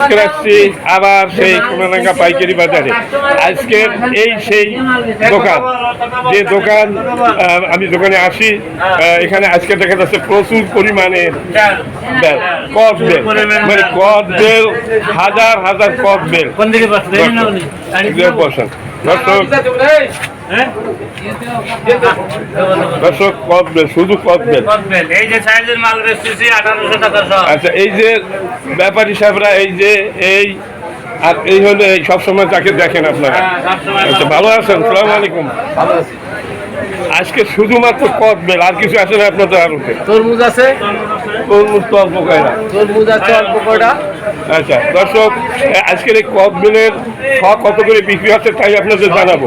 আসছি আবার সেই সোনারাঙ্গা পাইকারি বাজারে। আজকে এই সেই দোকান। যে দোকান আমি দোকানে আসি এখানে আজকে দেখা যাচ্ছে প্রচুর পরিমাণে বেল বেল। মানে কদ বেল হাজার হাজার কদ বেল? দর্শক দর্শক হ্যাঁ? দর্শক শুধু কদ বেল এই যে সাইজের মাল বেচতেছি আঠারোশো টাকা আচ্ছা এই যে ব্যাপারী সাহেবরা এই যে এই আর এই হলে এই সবসময় তাকে দেখেন আপনারা। হ্যাঁ, আচ্ছা ভালো। আছেন? সালাম আলাইকুম। আজকে শুধুমাত্র কদ বেল আর কিছু আছে না আপনাদের আরতে তরমুজ আছে? তরমুজ তো অল্প কয়না তরমুজ আছে অল্প কয়টা? আচ্ছা দর্শক আজকের এই কদ বেলের শ কত করে বিক্রি হচ্ছে তাই আপনাদের জানাব।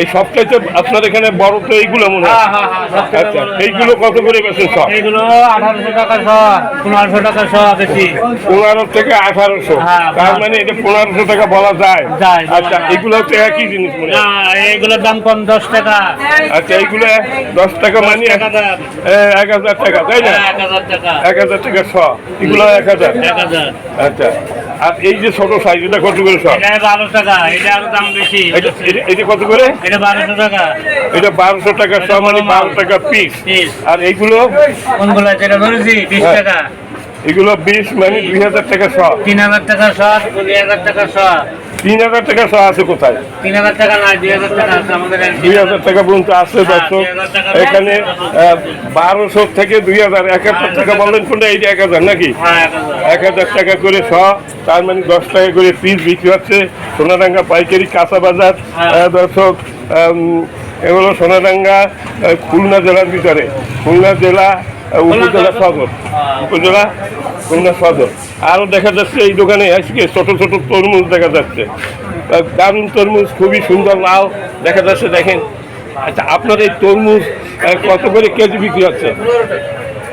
এই সবটাইতে আপনার এখানে বড় তো এইগুলো মনে হয়। হ্যাঁ, হ্যাঁ, হ্যাঁ, আচ্ছা এইগুলো। কত করে বেছেন সব এইগুলো আঠারোশো টাকা শ পনেরোশো টাকা শ বেশি। পনেরো থেকে আঠারোশো। তার মানে এটা পনেরোশো টাকা বলা যায়। আচ্ছা এগুলো হচ্ছে একই জিনিস মনে হয়। না এইগুলোর দাম কম দশ টাকা। আচ্ছা এইগুলো দশ টাকা মানে এক হাজার। টাকা তাই না? এক হাজার টাকা। শ এগুলো এক হাজার। আচ্ছা আর এই যে ছোট সাইজ এটা কত করে শ? এটা বারো টাকা এটা আরও দাম বেশি। এটা কত করে? এটা বারোশো টাকা। এটা বারোশো টাকা শ মানে বারো টাকা পিস আর এইগুলো? কোনগুলো আছে? এটা ধরেছি বিশ হ্যাঁ। টাকা। এগুলো বিশ মানে দুই হাজার টাকা শ। তিন হাজার টাকা শ দুই হাজার টাকা শ। তিন হাজার টাকা আছে কোথায়? তিন হাজার টাকা নয় দুই হাজার টাকা আছে আমাদের দুই হাজার টাকা পর্যন্ত আছে হ্যাঁ, দর্শক এখানে বারোশো থেকে দুই হাজার এক হাজার টাকা বললেন কোনটা এইটা এক হাজার নাকি? হ্যাঁ এক হাজার। টাকা করে শ তার মানে দশ টাকা করে পিস বিক্রি হচ্ছে। সোনাডাঙ্গা পাইকারি কাঁচা বাজার হ্যাঁ। দর্শক এগুলো সোনাডাঙ্গা খুলনা জেলার ভিতরে। খুলনা জেলা উপজেলা সদর। উপজেলা খুলনা সদর। আরও দেখা যাচ্ছে এই দোকানে আজকে ছোট ছোট তরমুজ দেখা যাচ্ছে। দারুণ তরমুজ খুবই সুন্দর লাল দেখা যাচ্ছে দেখেন। আচ্ছা আপনার এই তরমুজ কত করে কেজি বিক্রি হচ্ছে?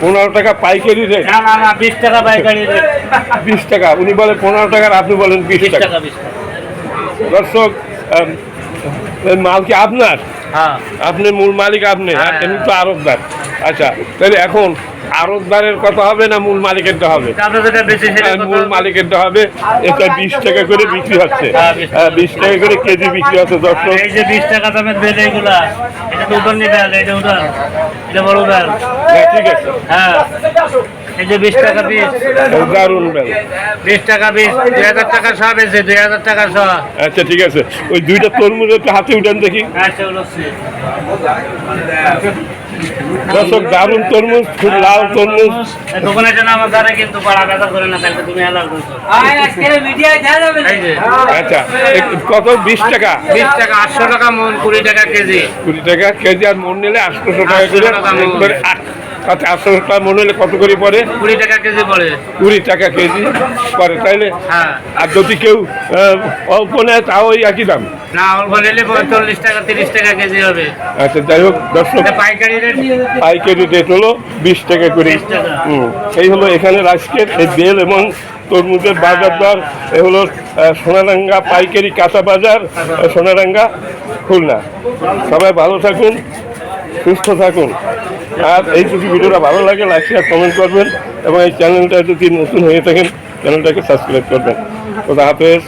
পনেরো টাকা পাইকারি রেট। বিশ টাকা পাইকারি রেট। বিশ টাকা উনি বলেন পনেরো টাকার আপনি বলেন বিশ টাকা। দর্শক এই মাল কি আপনার? হ্যাঁ। আপনি মূল মালিক আপনি আর হ্যাঁ। এমনি তো আরবদার। আচ্ছা তাহলে এখন আরবদারের কথা হবে না মূল মালিকেরটা হবে? কত? মূল মালিকেরটা হবে। এটা বিশ টাকা করে বিক্রি হচ্ছে। হ্যাঁ, 20 হ্যাঁ, বিশ টাকা করে কেজি বিক্রি হচ্ছে দর্শক। এই যে বিশ টাকা দামের বেল এইগুলা এটা তো উদান বেল এটা উদান এটা বড় বেল হ্যাঁ ঠিক আছে। হ্যাঁ এই যে বিশ টাকা পিস দারুণ বেল বিশ টাকা পিস দুই হাজার টাকা সব এসে দুই হাজার টাকা সব। আচ্ছা ঠিক আছে। ওই দুইটা তরমুজ হাতে উঠান দেখি। আচ্ছা দর্শক দারুণ তরমুজ খুব লাল তরমুজ। আচ্ছা কত? বিশ টাকা? বিশ টাকা আটশো টাকা মন কুড়ি টাকা কেজি। কুড়ি টাকা কেজি আর মন নিলে আটশোশো টাকা করে 800 টাকা মণ। করে আট- আচ্ছা আটশোশো টাকা মন নিলে কত করে পড়ে? কুড়ি টাকা কেজি পড়ে। কুড়ি টাকা কেজি পরে তাইলে? হ্যাঁ। আর যদি কেউ অল্প নেয় তাও ওই একই দাম? না অল্প নিলে চল্লিশ টাকা তিরিশ টাকা কেজি হবে। আচ্ছা যাই হোক দর্শক পাইকারি রেট পাইকারি রেট হলো বিশ টাকা করে। 20 হুম এই হলো এখানে এই বেল এবং তরমুজের বাজার দর। এ হলো সোনারাঙ্গা পাইকারি কাঁচা বাজার সোনারাঙ্গা খুলনা। সবাই ভালো থাকুন সুস্থ থাকুন। আর এই যদি ভিডিওটা ভালো লাগে লাইক শেয়ার কমেন্ট করবেন এবং এই চ্যানেলটা যদি নতুন হয়ে থাকেন চ্যানেলটাকে সাবস্ক্রাইব করবেন। ওটা হাফেজ।